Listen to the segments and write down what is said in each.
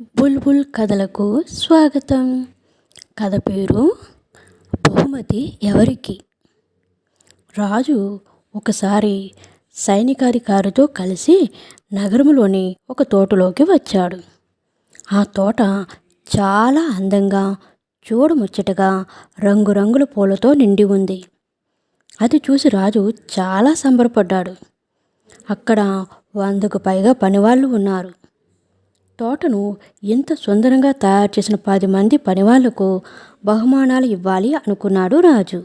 బుల్బుల్ కథలకు స్వాగతం. కథ పేరు బహుమతి ఎవరికి? రాజు ఒకసారి సైనికాధికారితో కలిసి నగరంలోని ఒక తోటలోకి వచ్చాడు. ఆ తోట చాలా అందంగా చూడముచ్చటగా రంగురంగుల పూలతో నిండి ఉంది. అది చూసి రాజు చాలా సంబరపడ్డాడు. అక్కడ వందకు పైగా పనివాళ్ళు ఉన్నారు. తోటను ఇంత సుందరంగా తయారు చేసిన పది మంది పనివాళ్ళకు బహుమానాలు ఇవ్వాలి అనుకున్నాడు రాజు.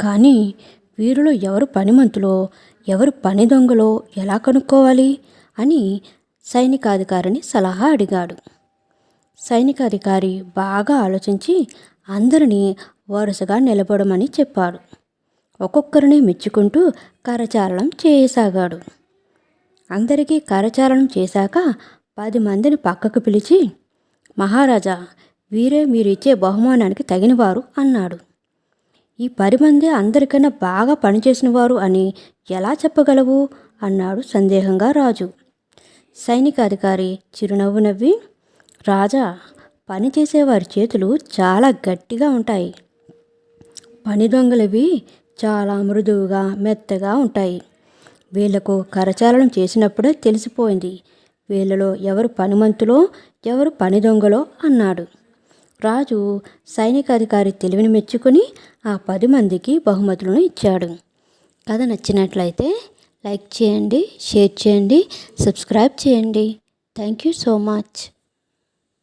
కానీ వీరిలో ఎవరు పనిమంతులో ఎవరు పని దొంగలో ఎలా కనుక్కోవాలి అని సైనికాధికారిని సలహా అడిగాడు. సైనికాధికారి బాగా ఆలోచించి అందరినీ వరుసగా నిలబడమని చెప్పాడు. ఒక్కొక్కరిని మెచ్చుకుంటూ కరచాలనం చేయసాగాడు. అందరికీ కరచాలనం చేశాక పది మందిని పక్కకు పిలిచి మహారాజా వీరే మీరు ఇచ్చే బహుమానానికి తగినవారు అన్నాడు. ఈ పది మంది అందరికన్నా బాగా పనిచేసిన వారు అని ఎలా చెప్పగలవు? అన్నాడు సందేహంగా రాజు. సైనికాధికారి చిరునవ్వు నవ్వి రాజా పనిచేసేవారి చేతులు చాలా గట్టిగా ఉంటాయి. పని దొంగలవి చాలా మృదువుగా మెత్తగా ఉంటాయి. వీళ్ళకు కరచాలనం చేసినప్పుడే తెలిసిపోయింది. వీళ్ళలో ఎవరు పనిమంతులో ఎవరు పని దొంగలో అన్నాడు. రాజు సైనికాధికారి తెలివిని మెచ్చుకొని ఆ పది మందికి బహుమతులను ఇచ్చాడు. కథ నచ్చినట్లయితే లైక్ చేయండి షేర్ చేయండి సబ్స్క్రైబ్ చేయండి. Thank you so much.